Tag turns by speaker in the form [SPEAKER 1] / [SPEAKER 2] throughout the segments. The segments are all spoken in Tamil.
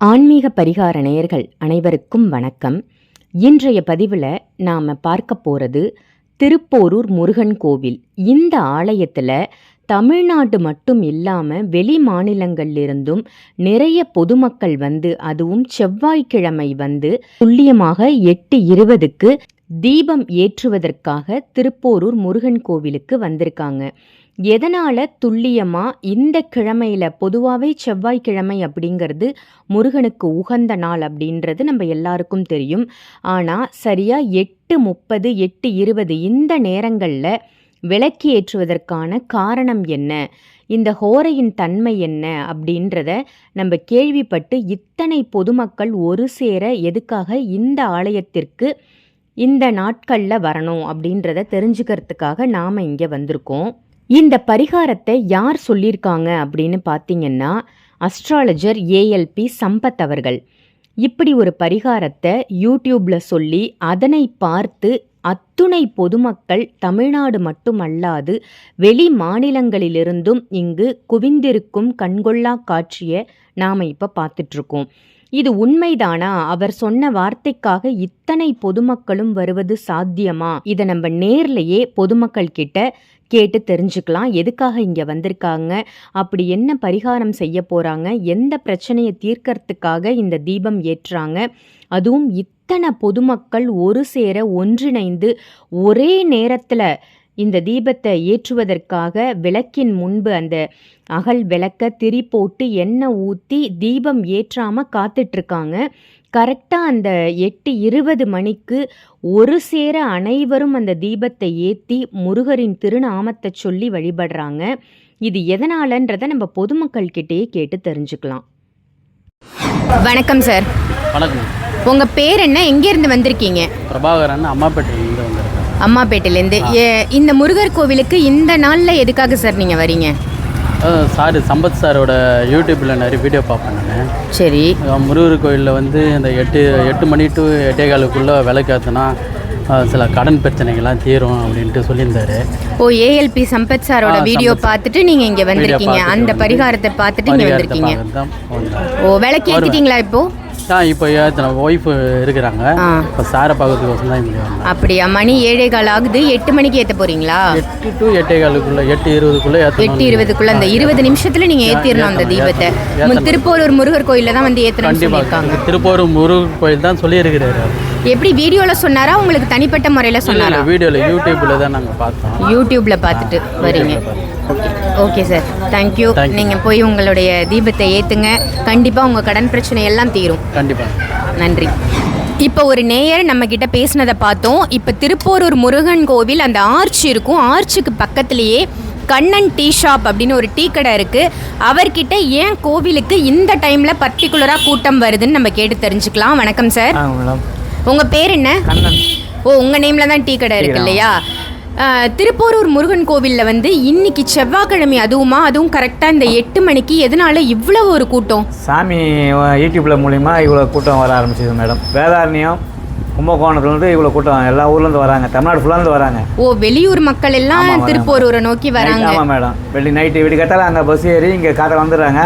[SPEAKER 1] ஆன்மீக பரிகார நேயர்கள் அனைவருக்கும் வணக்கம். இன்றைய பதிவில் நாம் பார்க்க போகிறது திருப்போரூர் முருகன் கோவில். இந்த ஆலயத்தில் தமிழ்நாடு மட்டும் இல்லாமல் வெளி மாநிலங்களிலிருந்தும் நிறைய பொதுமக்கள் வந்து அதுவும் செவ்வாய்க்கிழமை வந்து துல்லியமாக எட்டு இருபதுக்கு தீபம் ஏற்றுவதற்காக திருப்போரூர் முருகன் கோவிலுக்கு வந்திருக்காங்க. எதனால் துல்லியமாக இந்த கிழமையில் பொதுவாகவே செவ்வாய்க்கிழமை அப்படிங்கிறது முருகனுக்கு உகந்த நாள் அப்படின்றது நம்ம எல்லாருக்கும் தெரியும். ஆனால் சரியாக எட்டு முப்பது எட்டு இருபது இந்த நேரங்களில் விளக்கு ஏற்றுவதற்கான காரணம் என்ன? இந்த ஹோரையின் தன்மை என்ன? அப்படின்றத நம்ம கேள்விப்பட்டு இத்தனை பொதுமக்கள் ஒரு சேர எதுக்காக இந்த ஆலயத்திற்கு இந்த நாட்களில் வரணும் அப்படின்றத தெரிஞ்சுக்கிறதுக்காக நாம் இங்கே வந்திருக்கோம். இந்த பரிகாரத்தை யார் சொல்லியிருக்காங்க அப்படின்னு பார்த்தீங்கன்னா அஸ்ட்ராலஜர் ஏஎல்பி சம்பத் அவர்கள். இப்படி ஒரு பரிகாரத்தை யூடியூப்பில் சொல்லி அதனை பார்த்து அத்துணை பொதுமக்கள் தமிழ்நாடு மட்டுமல்லாது வெளி மாநிலங்களிலிருந்தும் இங்கு குவிந்திருக்கும் கண்கொள்ளா காட்சியை நாம் இப்போ பார்த்துட்ருக்கோம். இது உண்மைதானா? அவர் சொன்ன வார்த்தைக்காக இத்தனை பொதுமக்களும் வருவது சாத்தியமா? இதை நம்ம நேர்லயே பொதுமக்கள் கிட்ட கேட்டு தெரிஞ்சுக்கலாம். எதுக்காக இங்கே வந்திருக்காங்க? அப்படி என்ன பரிகாரம் செய்ய போகிறாங்க எந்த பிரச்சனையை தீர்க்கறதுக்காக இந்த தீபம் ஏற்றுறாங்க? அதுவும் இத்தனை பொதுமக்கள் ஒரு சேர ஒன்றிணைந்து ஒரே நேரத்தில் இந்த தீபத்தை ஏற்றுவதற்காக விளக்கின் முன்பு அந்த அகல் விளக்க திரி போட்டு எண்ணெய் ஊற்றி தீபம் ஏற்றாமல் காத்துட்ருக்காங்க கரெக்டாக அந்த எட்டு இருபது மணிக்கு ஒரு சேர அனைவரும் அந்த தீபத்தை ஏற்றி முருகரின் திருநாமத்தை சொல்லி வழிபடுறாங்க. இது எதனாலன்றதை நம்ம பொதுமக்கள்கிட்டயே கேட்டு தெரிஞ்சுக்கலாம். வணக்கம் சார்.
[SPEAKER 2] வணக்கம்.
[SPEAKER 1] உங்கள் பேர் என்ன? எங்கேருந்து வந்திருக்கீங்க?
[SPEAKER 2] பிரபாகரன் அம்மாப்பேட்டையிலேருந்து வந்திருக்கேன்.
[SPEAKER 1] அம்மாப்பேட்டையிலேருந்து. இந்த முருகர் கோவிலுக்கு இந்த நாளில் எதுக்காக சார் நீங்கள் வரீங்க?
[SPEAKER 2] சார் சம்பத் சாரோட யூடியூப்பில் நிறைய வீடியோ பார்ப்பேன் நான்.
[SPEAKER 1] சரி.
[SPEAKER 2] முருகர் கோயிலில் வந்து இந்த எட்டு எட்டு மணி டு எட்டே காலுக்குள்ளே விளக்கேற்றினா சில கடன் பிரச்சனைகள்லாம் தீரும் அப்படின்ட்டு சொல்லியிருந்தாரு.
[SPEAKER 1] ஓ ஏஎல்பி சம்பத் சாரோட வீடியோ பார்த்துட்டு நீங்க இங்க வந்திருக்கீங்க. அந்த பரிகாரத்தை பார்த்துட்டு இங்க வந்திருக்கீங்க. ஓ விளக்கு ஏத்திட்டீங்களா இப்போ?
[SPEAKER 2] ஆ இப்போ ஏற்றின ஒய்ஃபு இருக்கிறாங்க. இப்போ சாரை பார்க்கறதுக்கோசம் தான் இங்கே வந்தேன்
[SPEAKER 1] அப்படியா? மணி ஏழே கால் ஆகுது. எட்டு மணிக்கு ஏத்த போறீங்களா?
[SPEAKER 2] எட்டு டு எட்டே காலுக்குள்ளே எட்டு இருபதுக்குள்ளே
[SPEAKER 1] எட்டு
[SPEAKER 2] ஏற்றணும்
[SPEAKER 1] இருபதுக்குள்ள அந்த இருபது நிமிஷத்துல நீங்க ஏத்திரணும் அந்த தீபத்தை. மு- திருப்போரூர் முருகர் கோயில்ல தான் வந்து ஏத்தணும்னு சொல்லியிருக்காங்க.
[SPEAKER 2] கண்டிப்பாக திருப்பூர் முருகர் கோயில் தான் சொல்லியிருக்கிறாரு.
[SPEAKER 1] எப்படி வீடியோல சொன்னாரா? உங்களுக்கு தனிப்பட்ட முறையில சொன்னாரா?
[SPEAKER 2] வீடியோவில் யூடியூப்பில் தான் நாங்கள் பார்த்தோம்.
[SPEAKER 1] யூடியூப்ல பார்த்துட்டு வரீங்க. Okay sir thank you
[SPEAKER 2] Thank you.
[SPEAKER 1] நீங்க போய் உங்களுடைய தீபத்தை ஏத்துங்க. கண்டிப்பா உங்க கடன் பிரச்சனை எல்லாம் தீரும்.
[SPEAKER 2] கண்டிப்பாக
[SPEAKER 1] நன்றி. இப்போ ஒரு நேயர் நம்ம கிட்ட பேசினதை பார்த்தோம். இப்போ திருப்போரூர் முருகன் கோவில் அந்த ஆர்ச் இருக்கும். ஆர்ச்சுக்கு பக்கத்துலேயே கண்ணன் டீ ஷாப் அப்படின்னு ஒரு டீ கடை இருக்கு. அவர்கிட்ட ஏன் கோவிலுக்கு இந்த டைம்ல பர்டிகுலரா கூட்டம் வருதுன்னு நம்ம கேட்டு தெரிஞ்சுக்கலாம். வணக்கம் சார்
[SPEAKER 3] ஆ மேடம்.
[SPEAKER 1] உங்க பேர் என்ன?
[SPEAKER 3] கண்ணன்.
[SPEAKER 1] ஓ உங்க நேம்ல தான் டீ கடை இருக்கு இல்லையா? திருப்போரூர் முருகன் கோவில்ல வந்து இன்னைக்கு செவ்வாய்க்கிழமை அதுவுமா? அதுவும் கரெக்டா இந்த எட்டு மணிக்கு எதனால இவ்வளவு ஒரு கூட்டம்?
[SPEAKER 3] சாமி அஹ், யூடியூப்ல மூலிமா இவ்வளோ கூட்டம் வர ஆரம்பிச்சது மேடம். வேதாரண்யம் கும்பகோணத்துலேருந்து இவ்வளோ கூட்டம் எல்லா ஊர்லேருந்து வராங்க. தமிழ்நாடு ஃபுல்லாந்து வராங்க.
[SPEAKER 1] ஓ வெளியூர் மக்கள் எல்லாம். திருப்போரூரை நோக்கி வராங்க.
[SPEAKER 3] ஆமாம் மேடம். வெள்ளி நைட்டு விடி கட்டால அங்கே பஸ் ஏறி இங்கே காரை வந்துடுறாங்க.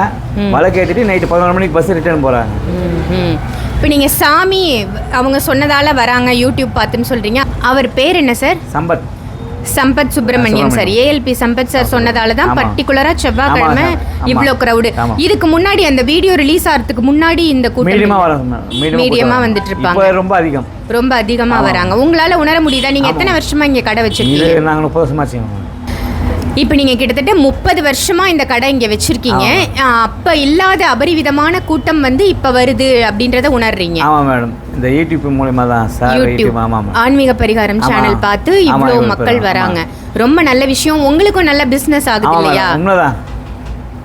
[SPEAKER 3] வலை கேட்டுட்டு நைட்டு பதினொரு மணிக்கு பஸ் ரிட்டர்ன் போகிறாங்க
[SPEAKER 1] இப்போ நீங்க சாமி அவங்க சொன்னதால வராங்க யூடியூப் பார்த்துன்னு சொல்றீங்க. அவர் பேர் என்ன sir
[SPEAKER 3] Sampath.
[SPEAKER 1] Sampath Subramaniam sir. A L P Sampath sir சொன்னதால தான். பர்டிகுலரா செவ்வாய்க்கிழமை. இவ்வளோ கிரவுடு
[SPEAKER 3] ஆமா.
[SPEAKER 1] இதுக்கு முன்னாடி அந்த வீடியோ ரிலீஸ் ஆகிறதுக்கு முன்னாடி இந்த கூட்டம் மீடியமா வந்துட்டு இருப்பாங்க.
[SPEAKER 3] ரொம்ப அதிகம்.
[SPEAKER 1] ரொம்ப அதிகமா வராங்க. உங்களால உணர முடியுதா? நீங்க எத்தனை வருஷமா இங்க கடை வச்சிருக்கீங்க?
[SPEAKER 3] நாங்கள் முப்பது வருஷமா
[SPEAKER 1] இப்போ நீங்க கிட்டத்தட்ட முப்பது வருஷமா இந்த கடை இங்க வச்சிருக்கீங்க. அப்ப இல்லாத அபரிவிதமான கூட்டம் வந்து இப்ப வருது அப்படின்றத உணர்றீங்க.
[SPEAKER 3] ஆமாம் மேடம். இந்த யூடியூப் மூலிமா தான் சார்
[SPEAKER 1] யூடியூப்.
[SPEAKER 3] ஆமாம்
[SPEAKER 1] ஆன்மீக பரிகாரம். சேனல் பார்த்து இவ்வளோ மக்கள் வராங்க. ரொம்ப நல்ல விஷயம். உங்களுக்கும் நல்ல பிசினஸ் ஆகுது இல்லையா?
[SPEAKER 3] உண்மைதான்.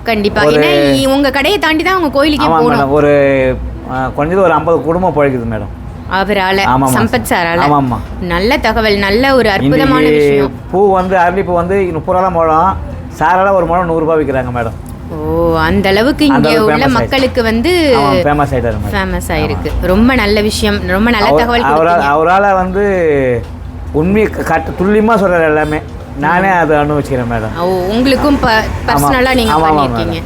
[SPEAKER 1] கண்டிப்பா. ஏன்னா உங்க கடையை தாண்டி தான் உங்க கோயிலுக்கே போகணும்.
[SPEAKER 3] ஒரு குறைஞ்சது ஒரு ஐம்பது குடும்பம் பழகுது மேடம்.
[SPEAKER 1] அவரால. சம்பத் சாரால.
[SPEAKER 3] ஆமாம்மா.
[SPEAKER 1] நல்ல தகவல் நல்ல ஒரு அற்புதமான விஷயம்.
[SPEAKER 3] பூ வந்து அரளிப்பூ வந்து முப்பது ரூபா முழம் சாரால ஒரு முழம் நூறுரூபா விற்கிறாங்க மேடம்.
[SPEAKER 1] ஓ அந்த அளவுக்கு இங்க உள்ள மக்களுக்கு வந்து
[SPEAKER 3] ஃபேமஸ் ஆகிட்டாரு மேடம்.
[SPEAKER 1] ஃபேமஸ் ஆயிருக்கு. ரொம்ப நல்ல விஷயம் ரொம்ப நல்ல தகவல்
[SPEAKER 3] அவரால். அவரால் வந்து உண்மையை கரெக்ட் துல்லியமாக சொல்கிறார் எல்லாமே. நானே அதை அனுபவிச்சுக்கிறேன் மேடம்.
[SPEAKER 1] ஓ உங்களுக்கும் பர்சனலா நீங்க
[SPEAKER 3] ஆமா, ஆமா,
[SPEAKER 1] பண்ணிருக்கீங்க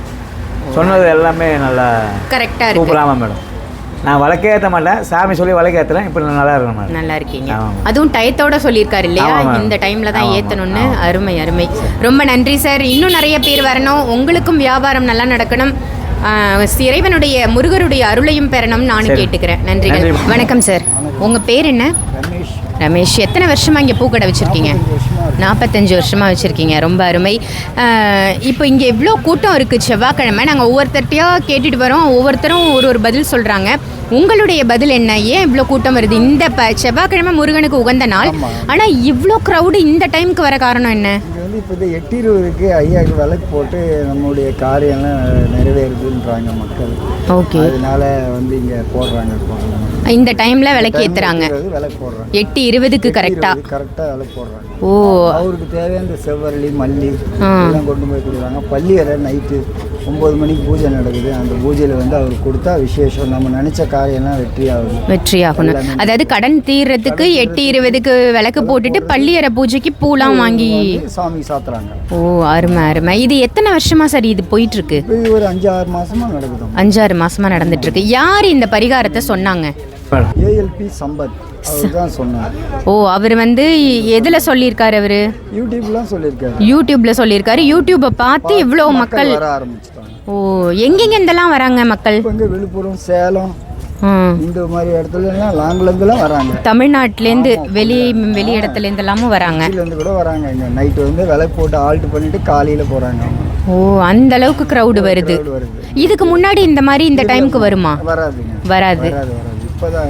[SPEAKER 3] சொன்னது எல்லாமே நல்லா
[SPEAKER 1] கரெக்டா இருக்கு.
[SPEAKER 3] மேடம். நான் வழக்கே ஏற்ற மாட்டேன். சாமி சொல்லி வழக்கு ஏற்றுறேன் இப்போ நல்லா இருக்கேன்
[SPEAKER 1] நல்லா இருக்கீங்க. அதுவும் டயத்தோட சொல்லியிருக்காரு இல்லையா. இந்த டைம்ல தான்
[SPEAKER 3] ஆமாம்.
[SPEAKER 1] அருமை அருமை. ரொம்ப நன்றி சார். இன்னும் நிறைய பேர் வரணும். உங்களுக்கும் வியாபாரம் நல்லா நடக்கணும். இறைவனுடைய முருகருடைய அருளையும் பெறணும் நானும். கேட்டுக்கிறேன். நன்றிகள்.
[SPEAKER 3] நன்றி.
[SPEAKER 1] வணக்கம் சார். உங்க பேர் என்ன? ரமேஷ் எத்தனை வருஷமா இங்கே பூக்கடை வச்சிருக்கீங்க? நாற்பத்தஞ்சு வருஷமா வச்சிருக்கீங்க. ரொம்ப அருமை. இப்போ இங்கே எவ்வளோ கூட்டம் இருக்குது செவ்வாய்க்கிழமை. நாங்கள் ஒவ்வொருத்தர்ட்டையா கேட்டுட்டு வரோம். ஒவ்வொருத்தரும் ஒரு ஒரு பதில் சொல்கிறாங்க உங்களுடைய பதில் என்ன? ஏன் இவ்வளோ கூட்டம் வருது? இந்த ப செவ்வாய்க்கிழமை முருகனுக்கு உகந்த நாள். ஆனால் இவ்வளோ க்ரௌடு இந்த டைமுக்கு வர காரணம் என்ன?
[SPEAKER 4] இங்கே வந்து இப்போ இந்த எட்டு இருபதுக்கு ஐயாவுக்கு விளக்கு போட்டு நம்மளுடைய காரியம்லாம் நிறைவேறுதுன்றாங்க மக்கள்.
[SPEAKER 1] ஓகே.
[SPEAKER 4] அதனால வந்து இங்கே போடுறாங்க இப்போ.
[SPEAKER 1] இந்த டைமில் விளக்கு
[SPEAKER 4] போடுறாங்க.
[SPEAKER 1] எட்டு இருபதுக்கு கரெக்டாக
[SPEAKER 4] கரெக்டாக விளக்கு போடுறாங்க.
[SPEAKER 1] ஓ.
[SPEAKER 4] அவருக்கு தேவையான செவ்வரளி மல்லி. எல்லாம் கொண்டு போய் கொடுக்குறாங்க. பள்ளி வரை நைட்டு ஒம்பது மணிக்கு பூஜை நடக்குது. அந்த பூஜையில் வந்து அவருக்கு கொடுத்தா விசேஷம். நம்ம நினச்ச காரியம்லாம் வெற்றி ஆகுது
[SPEAKER 1] வெற்றியாகணும் அதாவது கடன் தீர்றதுக்கு எட்டு இருபதுக்கு விளக்கு போட்டுட்டு பள்ளியறை பூஜைக்கு பூலாம் வாங்கி
[SPEAKER 4] சாமி சாத்துறாங்க.
[SPEAKER 1] ஓ அருமை அருமை. இது எத்தனை வருஷமா சார் இது போயிட்டு இருக்கு
[SPEAKER 4] ஒரு அஞ்சு ஆறு மாசமா நடக்குது.
[SPEAKER 1] அஞ்சாறு மாசமா நடந்துட்டு இருக்கு யார் இந்த பரிகாரத்தை சொன்னாங்க?
[SPEAKER 4] ஏஎல்பி சம்பத் அவர் சொன்னார்.
[SPEAKER 1] ஓ அவர் வந்து எதுல சொல்லியிருக்காரு அவரு?
[SPEAKER 4] யூடியூப்லாம் சொல்லியிருக்காரு.
[SPEAKER 1] யூடியூப்ல சொல்லியிருக்காரு. யூடியூப்பை பார்த்து இவ்வளோ மக்கள்
[SPEAKER 4] வர ஆரம்பிச்சிட்டாங்க.
[SPEAKER 1] ஓ எங்கெங்க இருந்தெல்லாம் வராங்க மக்கள்?
[SPEAKER 4] வந்து விழுப்புரம் சேலம்
[SPEAKER 1] ம்.
[SPEAKER 4] இந்த மாதிரி இடத்துல எல்லாம் லாங்லேருந்துலாம் வராங்க
[SPEAKER 1] தமிழ்நாட்டிலேருந்து வெளி வெளி இடத்துல இருந்தெல்லாமும் வராங்க.
[SPEAKER 4] இருந்து கூட வராங்க இங்கே. நைட்டு வந்து விலை போட்டு ஆல்ட் பண்ணிட்டு காலையில் போகிறாங்க
[SPEAKER 1] ஓ அந்த அளவுக்கு க்ரௌடு வருது. இதுக்கு முன்னாடி இந்த மாதிரி இந்த டைமுக்கு வருமா? வராது
[SPEAKER 4] வராது. இப்போ தான்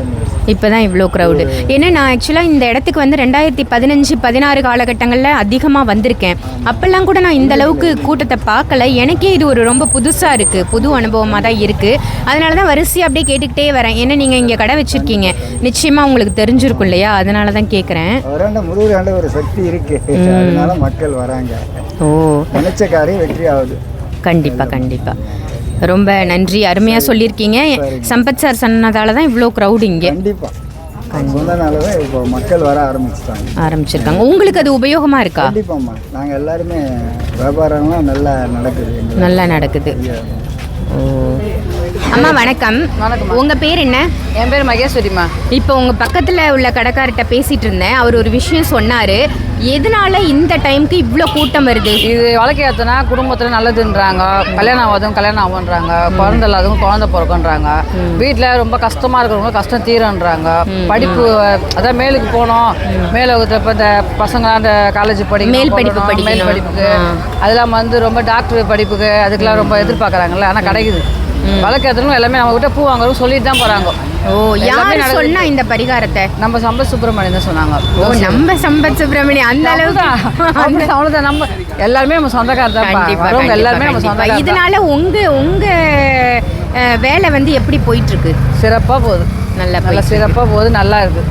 [SPEAKER 1] இப்போதான் இவ்வளோ க்ரௌடு ஏன்னா நான் ஆக்சுவலாக இந்த இடத்துக்கு வந்து ரெண்டாயிரத்தி பதினஞ்சு பதினாறு காலகட்டங்களில் அதிகமாக வந்திருக்கேன். அப்போல்லாம் கூட நான் இந்த அளவுக்கு கூட்டத்தை பார்க்கல. எனக்கே இது ஒரு ரொம்ப புதுசாக இருக்குது புது அனுபவமாக தான் இருக்குது அதனால தான் வரிசையாக அப்படியே கேட்டுக்கிட்டே வரேன். ஏன்னா நீங்கள் இங்கே கடை வச்சுருக்கீங்க. நிச்சயமாக உங்களுக்கு தெரிஞ்சிருக்கும் இல்லையா? அதனால தான் கேட்குறேன்
[SPEAKER 4] முருகராண்ட ஒரு சக்தி இருக்கு. அதனால மக்கள் வராங்க.
[SPEAKER 1] ஓ.
[SPEAKER 4] நினைச்ச காரியம் வெற்றி ஆகுது.
[SPEAKER 1] கண்டிப்பாக கண்டிப்பாக ரொம்ப நன்றி. அருமையாக சொல்லியிருக்கீங்க. சம்பத் சார் சொன்னதால தான் இவ்வளோ க்ரௌடு இங்கே.
[SPEAKER 4] இப்போ மக்கள் வர ஆரம்பிச்சிட்டாங்க.
[SPEAKER 1] ஆரம்பிச்சிருக்காங்க. உங்களுக்கு அது உபயோகமாக இருக்கா?
[SPEAKER 4] கண்டிப்பாம்மா. நாங்கள் எல்லாருமே வியாபாரம்லாம் நல்லா நடக்குது
[SPEAKER 1] நல்லா நடக்குது. ஓ. அம்மா வணக்கம். உங்க பேர் என்ன?
[SPEAKER 5] என் பேர் மகேஸ்வரிம்மா.
[SPEAKER 1] இப்போ உங்க பக்கத்துல உள்ள கடைக்கார்ட்ட பேசிட்டு இருந்தேன். அவர் ஒரு விஷயம் சொன்னாரு. எதனால இந்த டைம்க்கு இவ்வளோ கூட்டம் வருது?
[SPEAKER 5] இது வழக்கு ஏற்றினா குடும்பத்தில் நல்லதுன்றாங்க கல்யாணம் ஆகாதவங்க கல்யாணம் ஆகுன்றாங்க குழந்தை இல்லாதவங்க குழந்தை பிறக்குன்றாங்க வீட்டில் ரொம்ப கஷ்டமாக இருக்கிறவங்க கஷ்டம் தீரன்றாங்க படிப்பு அதான் மேலுக்கு போகணும். மேல் வகுத்துல இப்போ இந்த பசங்க அந்த காலேஜ் படிக்கணும்
[SPEAKER 1] மேல் படிப்பு
[SPEAKER 5] போகணும், மேல். படிப்புக்கு.
[SPEAKER 1] ஆ.
[SPEAKER 5] அது இல்லாமல் வந்து ரொம்ப டாக்டர் படிப்புக்கு அதுக்கெல்லாம் ரொம்ப எதிர்பார்க்குறாங்கல்ல ஆனால் கிடைக்குது. வழக்கு ஏற்றணும் எல்லாமே நம்ம கிட்ட பூ வாங்குறோம் சொல்லிட்டு தான் போகிறாங்க
[SPEAKER 1] ஓ யார் சொன்னா இந்த பரிகாரத்தை?
[SPEAKER 5] நம்ம சம்பத் சுப்பிரமணியம் தான் சொன்னாங்க.
[SPEAKER 1] ஓ நம்ம சம்பத் சுப்பிரமணியம் அந்த அளவுக்கு.
[SPEAKER 5] அவ்வளவுதான். நம்ம எல்லாருமே நம்ம சொந்தக்காரர் தான் எல்லாருமே நம்ம தான்.
[SPEAKER 1] இதனால உங்க உங்க வேலை வந்து எப்படி போயிட்டு இருக்கு?
[SPEAKER 5] சிறப்பா போகுது.
[SPEAKER 1] நல்லா
[SPEAKER 5] நல்லா சிறப்பா போகுது நல்லா இருக்கு.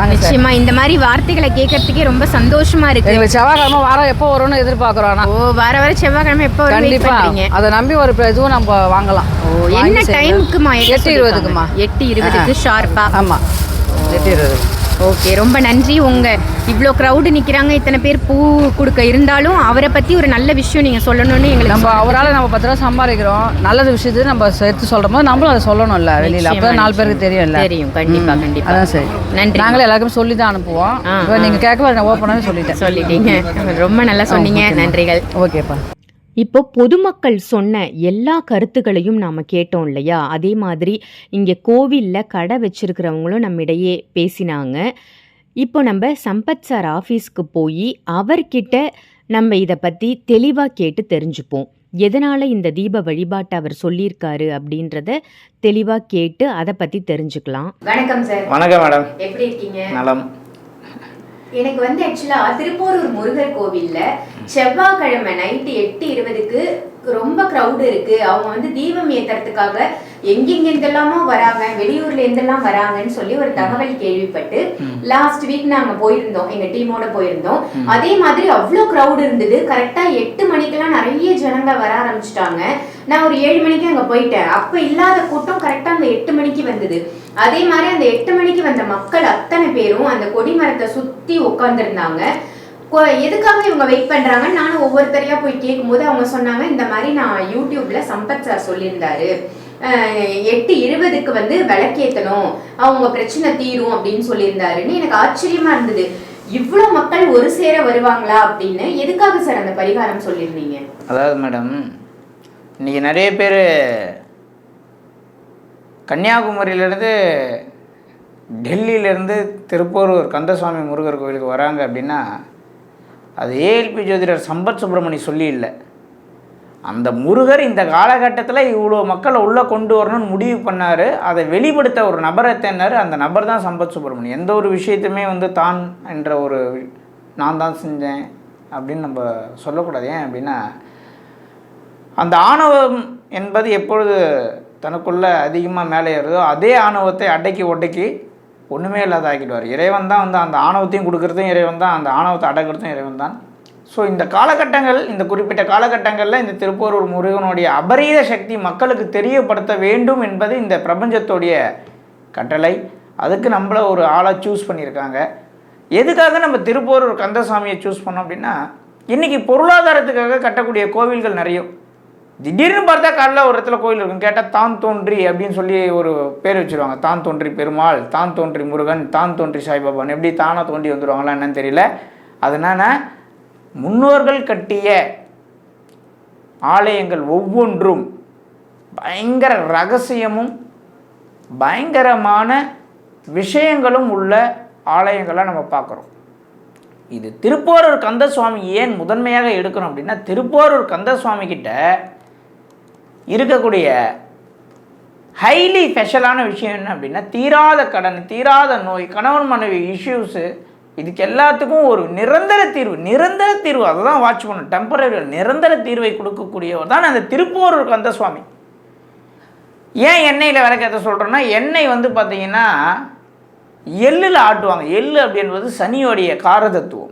[SPEAKER 1] நிச்சயமா இந்த மாதிரி வார்த்தைகளை கேட்கறதுக்கே ரொம்ப சந்தோஷமா இருக்கு.
[SPEAKER 5] எங்களுக்கு செவ்வாய்க்கிழமை வாரம் எப்போ வரும்னு எதிர்பார்க்குறோம்
[SPEAKER 1] ஓ வார வாரம் செவ்வாய்க்கிழமை எப்போ
[SPEAKER 5] கண்டிப்பா. அதை நம்பி ஒரு இதுவும் நம்ம வாங்கலாம்.
[SPEAKER 1] ஓ என்ன. டைமுக்குமா
[SPEAKER 5] எட்டு இருபதுக்குமா?
[SPEAKER 1] எட்டு இருபதுக்கு ஷார்ப்பா
[SPEAKER 5] ஆமா. எட்டு இருபது
[SPEAKER 1] ஓகே ரொம்ப நன்றி. உங்க இவ்வளோ க்ரௌடு நிக்கிறாங்க இத்தனை பேர் பூ கொடுக்க இருந்தாலும் அவரை பத்தி ஒரு நல்ல விஷயம் நீங்க சொல்லணும்னு எங்களுக்கு
[SPEAKER 5] நம்ம அவரால் நம்ம பத்து ரூபா சம்பாதிக்கிறோம். நல்லது விஷயத்தை நம்ம சேர்த்து சொல்லும் போது நம்மளும் அதை சொல்லணும்ல வெளியில. அப்போ நாலு பேருக்கு தெரியும்ல.
[SPEAKER 1] தெரியும். கண்டிப்பா
[SPEAKER 5] ம்,
[SPEAKER 1] கண்டிப்பா.
[SPEAKER 5] அதான் சரி.
[SPEAKER 1] நன்றி.
[SPEAKER 5] நாங்களே எல்லாருக்கும் சொல்லி தான் அனுப்புவோம். இப்போ நீங்க கேட்க நான் ஓப்பனாகவே சொல்லிட்டேன்.
[SPEAKER 1] சொல்லிட்டீங்க. ரொம்ப நல்லா சொன்னீங்க. நன்றிகள்.
[SPEAKER 5] ஓகேப்பா.
[SPEAKER 1] இப்போ பொதுமக்கள் சொன்ன எல்லா கருத்துக்களையும் நாம் கேட்டோம் இல்லையா? அதே மாதிரி இங்கே கோவிலில் கடை வச்சிருக்கிறவங்களும் நம்மிடையே பேசினாங்க. இப்போ நம்ம சம்பத் சார் ஆஃபீஸ்க்கு போய் அவர்கிட்ட நம்ம இதை பற்றி தெளிவாக கேட்டு தெரிஞ்சுப்போம். எதனால் இந்த தீப வழிபாட்டை அவர் சொல்லியிருக்காரு அப்படின்றத தெளிவாக கேட்டு அதை பற்றி தெரிஞ்சுக்கலாம். வணக்கம் சார்.
[SPEAKER 3] வணக்கம் மேடம்.
[SPEAKER 1] எப்படி இருக்கீங்க?
[SPEAKER 3] நலம்.
[SPEAKER 1] எனக்கு வந்து ஆக்சுவலா திருப்போரூர் முருகர் கோவில்ல செவ்வாய்க்கிழமை நைட்டு எட்டு இருபதுக்கு ரொம்ப க்ரௌடு இருக்கு. அவங்க வந்து தீபம் ஏத்துறதுக்காக எங்கெங்க இருந்தெல்லாமோ வராங்க வெளியூர்ல இருந்தெல்லாம் வராங்கன்னு சொல்லி ஒரு தகவல் கேள்விப்பட்டு லாஸ்ட் வீக் நாங்க போயிருந்தோம் எங்க டீமோட போயிருந்தோம். அதே மாதிரி அவ்வளோ க்ரௌடு இருந்தது. கரெக்டா எட்டு மணிக்கெல்லாம் நிறைய ஜனங்க வர ஆரம்பிச்சிட்டாங்க. நான் ஒரு ஏழு மணிக்கு அங்க போயிட்டேன். அப்ப இல்லாத கூட்டம் மணிக்கு வந்தது. அதே மாதிரி அந்த எட்டு மணிக்கு வந்த மக்கள் அத்தனை பேரும் அந்த கொடிமரத்தை சுத்தி
[SPEAKER 6] உட்காந்துருந்தாங்க எதுக்காக இவங்க வெயிட் பண்றாங்க நானும் ஒவ்வொருத்தரையா போய் கேட்கும்போது அவங்க சொன்னாங்க இந்த மாதிரி நான் யூடியூப்ல சம்பத் சார் சொல்லியிருந்தாரு. எட்டு இருபதுக்கு வந்து விளக்கேத்தணும். அவங்க பிரச்சனை தீரும் அப்படின்னு சொல்லியிருந்தாருன்னு எனக்கு ஆச்சரியமா இருந்தது. இவ்வளோ மக்கள் ஒரு சேர வருவாங்களா அப்படின்னு எதுக்காக சார் அந்த பரிகாரம் சொல்லியிருந்தீங்க?
[SPEAKER 7] அதாவது மேடம் இன்னைக்கு நிறைய பேர் கன்னியாகுமரியிலேருந்து டெல்லியிலேருந்து திருப்பூரூர் கந்தசுவாமி முருகர் கோவிலுக்கு வராங்க அப்படின்னா அது ஏஎல்பி ஜோதிடர் சம்பத் சுப்பிரமணி சொல்லி இல்லை அந்த முருகர் இந்த காலகட்டத்தில் இவ்வளோ மக்களை உள்ளே கொண்டு வரணும்னு முடிவு பண்ணார். அதை வெளிப்படுத்த ஒரு நபரை தேர்னார் அந்த நபர் தான் சம்பத் சுப்பிரமணி. எந்த ஒரு விஷயத்தையுமே வந்து தான் என்ற ஒரு நான் தான் செஞ்சேன் அப்படின்னு நம்ம சொல்லக்கூடாது. ஏன் அப்படின்னா அந்த ஆணவம் என்பது எப்பொழுது தனக்குள்ளே அதிகமாக மேலே ஏறுதோ அதே ஆணவத்தை அடக்கி ஒடுக்கி ஒன்றுமே இல்லாத ஆக்கிடுவார். இறைவன் தான் வந்து அந்த ஆணவத்தையும் கொடுக்குறதும் இறைவன் தான் அந்த ஆணவத்தை அடக்கிறதும் இறைவன் தான். ஸோ இந்த காலகட்டங்கள் இந்த குறிப்பிட்ட காலகட்டங்களில் இந்த திருப்பூரூர் முருகனுடைய அபரீத சக்தி மக்களுக்கு தெரியப்படுத்த வேண்டும் என்பது இந்த பிரபஞ்சத்துடைய கட்டளை. அதுக்கு நம்மள ஒரு ஆளை சூஸ் பண்ணியிருக்காங்க. எதுக்காக நம்ம திருப்போரூர் கந்தசாமியை சூஸ் பண்ணோம் அப்படின்னா இன்றைக்கி பொருளாதாரத்துக்காக கட்டக்கூடிய கோவில்கள் நிறைய திடீர்னு பார்த்தா காலைல ஒரு இடத்துல கோயில் இருக்கும். கேட்டால் தான் தோன்றி அப்படின்னு சொல்லி ஒரு பேர் வச்சுருவாங்க. தான் தோன்றி பெருமாள் தான் தோன்றி முருகன் தான் தோன்றி சாய்பாபான் எப்படி தானாக தோன்றி வந்துடுவாங்களா என்னன்னு தெரியல. அதனால முன்னோர்கள் கட்டிய ஆலயங்கள் ஒவ்வொன்றும் பயங்கர ரகசியமும் பயங்கரமான விஷயங்களும் உள்ள ஆலயங்களாக நம்ம பார்க்குறோம். இது திருப்போரூர் கந்தசுவாமி ஏன் முதன்மையாக எடுக்கணும் அப்படின்னா திருப்போரூர் கந்தசுவாமி கிட்ட இருக்கக்கூடிய ஹைலி ஸ்பெஷலான விஷயம் என்ன அப்படின்னா தீராத கடன் தீராத நோய் கணவன் மனைவி இஷ்யூஸு இதுக்கு எல்லாத்துக்கும் ஒரு நிரந்தர தீர்வு நிரந்தர தீர்வு அதை தான் வாட்ச் பண்ணணும். டெம்பரரி நிரந்தர தீர்வை கொடுக்கக்கூடியவர் தான் அந்த திருப்பூரூர் கந்த சுவாமி ஏன் எண்ணெயில் விளக்கத்தை சொல்கிறேன்னா எண்ணெய் வந்து பார்த்திங்கன்னா எள்ளில் ஆட்டுவாங்க. எள்ளு அப்படின்றது சனியோடைய காரதத்துவம்.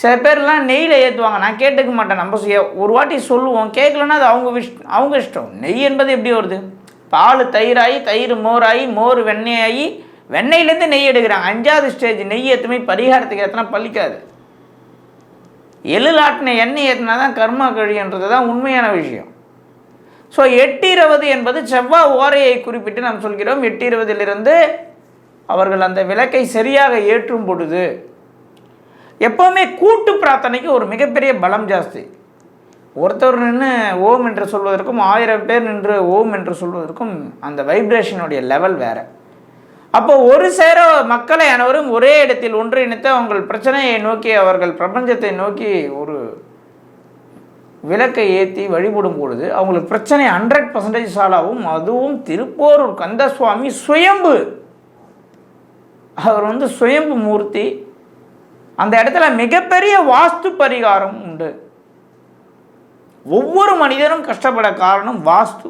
[SPEAKER 7] சில பேர்லாம் நெய்யில் ஏற்றுவாங்க நான் கேட்டுக்க மாட்டேன். நம்ம சுய- ஒரு வாட்டி சொல்லுவோம். கேட்கலன்னா அது அவங்க விஷ் அவங்க இஷ்டம். நெய் என்பது எப்படி வருது? பால் தயிராகி தயிர் மோராகி மோர் வெண்ணெயாகி வெண்ணெயிலேருந்து நெய் எடுக்கிறாங்க. அஞ்சாவது ஸ்டேஜ் நெய் ஏற்றுமே பரிகாரத்துக்கு ஏற்றினா பலிக்காது எள்ளில் ஆட்டின எண்ணெய் ஏற்றினா தான் கர்மா கழின்றது தான் உண்மையான விஷயம். ஸோ எட்டிரவது என்பது செவ்வாய் ஓரையை குறிப்பிட்டு நாம் சொல்கிறோம். எட்டிரவதிலிருந்து அவர்கள் அந்த விளக்கை சரியாக ஏற்றும் பொழுது எப்போவுமே கூட்டு பிரார்த்தனைக்கு ஒரு மிகப்பெரிய பலம் ஜாஸ்தி. ஒருத்தர் நின்று ஓம் என்று சொல்வதற்கும் ஆயிரம் பேர் நின்று ஓம் என்று சொல்வதற்கும் அந்த வைப்ரேஷனுடைய லெவல் வேறு. அப்போ ஒரு சேர மக்களை அனைவரும் ஒரே இடத்தில் ஒன்றிணைத்து அவங்கள் பிரச்சனையை நோக்கி அவர்கள் பிரபஞ்சத்தை நோக்கி ஒரு விளக்கை ஏற்றி வழிபடும் பொழுது அவங்களுக்கு பிரச்சனை ஹண்ட்ரட் பர்சன்டேஜ் சாலாவும் அதுவும் திருப்போரூர் கந்தசுவாமி சுயம்பு. அவர் வந்து சுயம்பு மூர்த்தி. அந்த இடத்துல மிகப்பெரிய வாஸ்து பரிகாரம் உண்டு. ஒவ்வொரு மனிதனும் கஷ்டப்பட காரணம் வாஸ்து.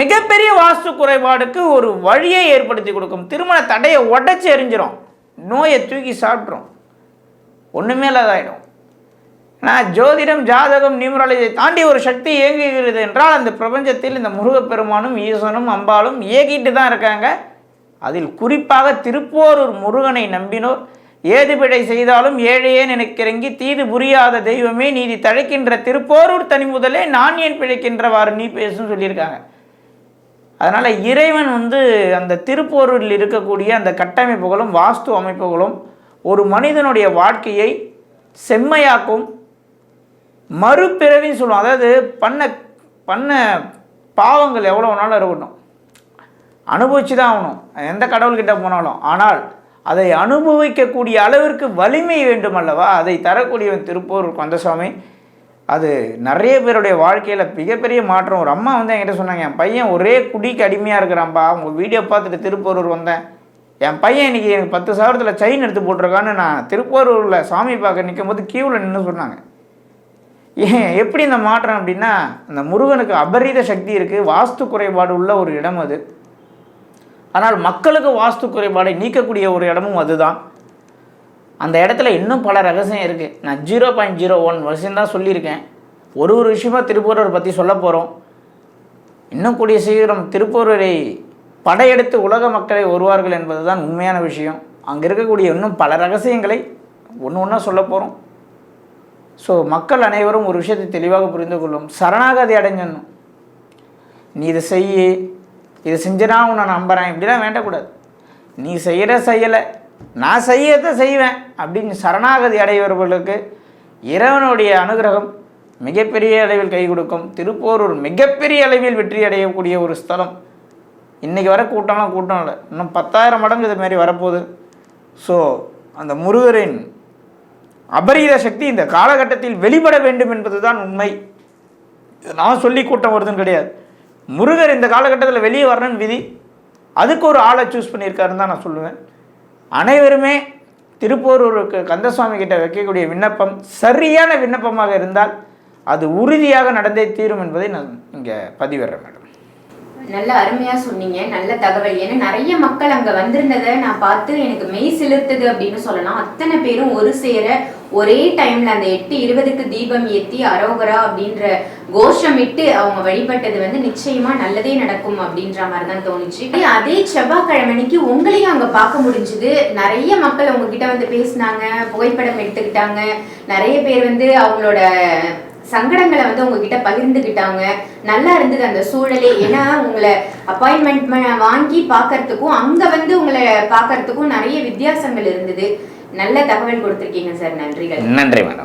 [SPEAKER 7] மிகப்பெரிய வாஸ்து குறைபாடுக்கு ஒரு வழியை ஏற்படுத்தி கொடுக்கும். திருமண தடையை உடச்சி எரிஞ்சிரும். நோயை தூக்கி சாப்பிட்ரும் ஒன்றுமே இல்லாதாயிடும். ஆனால் ஜோதிடம் ஜாதகம் நியூமராலஜியை தாண்டி ஒரு சக்தி இயங்குகிறது என்றால் அந்த பிரபஞ்சத்தில் இந்த முருகப்பெருமானும் ஈசனும் அம்பாலும் இயக்கிட்டு தான் இருக்காங்க. அதில் குறிப்பாக திருப்போரூர் முருகனை நம்பினோர் ஏது பிழை செய்தாலும் ஏழையே நினைக்கிறங்கி தீது புரியாத தெய்வமே நீதி தழைக்கின்ற திருப்போரூர் தனி முதலே நான் ஏன் பிழைக்கின்றவாறு நீ பேசுன்னு சொல்லியிருக்காங்க. அதனால் இறைவன் வந்து அந்த திருப்போரூரில் இருக்கக்கூடிய அந்த கட்டமைப்புகளும் வாஸ்து அமைப்புகளும் ஒரு மனிதனுடைய வாழ்க்கையை செம்மையாக்கும் மறுபிறவின்னு சொல்லுவோம். அதாவது பண்ண பண்ண பாவங்கள் எவ்வளோ நாளும் இருக்கட்டும். அனுபவிச்சு தான் ஆகணும் எந்த கடவுள்கிட்ட போனாலும். ஆனால் அதை அனுபவிக்கக்கூடிய அளவிற்கு வலிமை வேண்டும் அல்லவா அதை தரக்கூடியவன் திருப்பூர் கந்தசாமி அது நிறைய பேருடைய வாழ்க்கையில் மிகப்பெரிய மாற்றம். ஒரு அம்மா வந்து என்கிட்ட சொன்னாங்க என் பையன் ஒரே குடிக்கு அடிமையாக இருக்கிறான்ப்பா உங்கள் வீடியோ பார்த்துட்டு திருப்பூரூர் வந்தேன். என் பையன் இன்னைக்கு எனக்கு பத்து சவரத்தில் செயின் எடுத்து போட்டிருக்கான்னு நான் திருப்பூரூரில் சாமி பார்க்க நிற்கும் போது கியூவில் நின்று சொன்னாங்க. ஏன்? எப்படி இந்த மாற்றம் அப்படின்னா அந்த முருகனுக்கு அபரீத சக்தி இருக்குது வாஸ்து குறைபாடு உள்ள ஒரு இடம் அது. ஆனால் மக்களுக்கு வாஸ்து குறைபாடை நீக்கக்கூடிய ஒரு இடமும் அதுதான். அந்த இடத்துல இன்னும் பல ரகசியம் இருக்குது நான் ஜீரோ பாயிண்ட் ஜீரோ ஒன் வருஷம் தான் சொல்லியிருக்கேன். ஒரு ஒரு விஷயமா திருப்பூரூர் பற்றி சொல்ல போகிறோம் இன்னும் கூடிய சீக்கிரம் திருப்பூரூரை படையெடுத்து உலக மக்களை வருவார்கள் என்பதுதான் உண்மையான விஷயம். அங்கே இருக்கக்கூடிய இன்னும் பல ரகசியங்களை ஒன்று ஒன்றா சொல்ல போகிறோம் ஸோ மக்கள் அனைவரும் ஒரு விஷயத்தை தெளிவாக புரிந்து கொள்ளும். சரணாகதி அடைஞ்சிடணும் நீ இதை செய்ய. இதை செஞ்சனா உன்னை நம்புகிறேன் இப்படிலாம் வேண்டக்கூடாது. நீ செய்கிற செய்யலை. நான் செய்யறதை செய்வேன் அப்படின்னு சரணாகதி அடைவர்களுக்கு இறைவனுடைய அனுகிரகம் மிகப்பெரிய அளவில் கை கொடுக்கும். திருப்போரூர் மிகப்பெரிய அளவில் வெற்றி அடையக்கூடிய ஒரு ஸ்தலம். இன்றைக்கி வர கூட்டம்லாம் கூட்டம் இல்லை. இன்னும் பத்தாயிரம் மடங்கு இது மாதிரி வரப்போகுது. ஸோ அந்த முருகரின் அபரீத சக்தி இந்த காலகட்டத்தில் வெளிப்பட வேண்டும் என்பதுதான் உண்மை. இது நான் சொல்லி கூட்டம் வருதுன்னு கிடையாது. முருகர் இந்த காலகட்டத்தில் வெளியே வரணும்னு விதி அதுக்கு ஒரு ஆளை சூஸ் பண்ணியிருக்காருன்னு தான் நான் சொல்லுவேன். அனைவருமே திருப்போரூருக்கு கந்தசுவாமி கிட்ட வைக்கக்கூடிய விண்ணப்பம் சரியான விண்ணப்பமாக இருந்தால் அது உறுதியாக நடந்தே தீரும் என்பதை நான் இங்கே பதிவிடுறேன் மேடம்.
[SPEAKER 1] நல்ல அருமையா சொன்னீங்க நல்ல தகவல். ஏன்னா நிறைய மக்கள் அங்க வந்திருந்ததை நான் பார்த்து எனக்கு மெய் செலுத்துது அப்படின்னு சொல்லலாம். அத்தனை பேரும் ஒரு சேர ஒரே டைம்ல அந்த எட்டு இருபதுக்கு தீபம் ஏத்தி அரோகரா அப்படின்ற கோஷமிட்டு அவங்க வழிபட்டது வந்து நிச்சயமா நல்லதே நடக்கும் அப்படின்ற மாதிரி தான் தோணுச்சு அதே செவ்வாய்க்கிழமைக்கு உங்களையும் அங்க பார்க்க முடிஞ்சுது. நிறைய மக்கள் உங்ககிட்ட வந்து பேசினாங்க புகைப்படம் எடுத்துக்கிட்டாங்க. நிறைய பேர் வந்து அவங்களோட சங்கடங்களை வந்து உங்ககிட்ட பகிர்ந்துக்கிட்டாங்க நல்லா இருந்தது அந்த சூழலே. ஏன்னா உங்களை அப்பாயின்மெண்ட் வாங்கி பார்க்கறதுக்கும் அங்க வந்து உங்களை பார்க்கறதுக்கும் நிறைய வித்தியாசங்கள் இருந்தது. நல்ல தகவல் கொடுத்துருக்கீங்க சார். நன்றிகள்.
[SPEAKER 7] நன்றி மேடம்.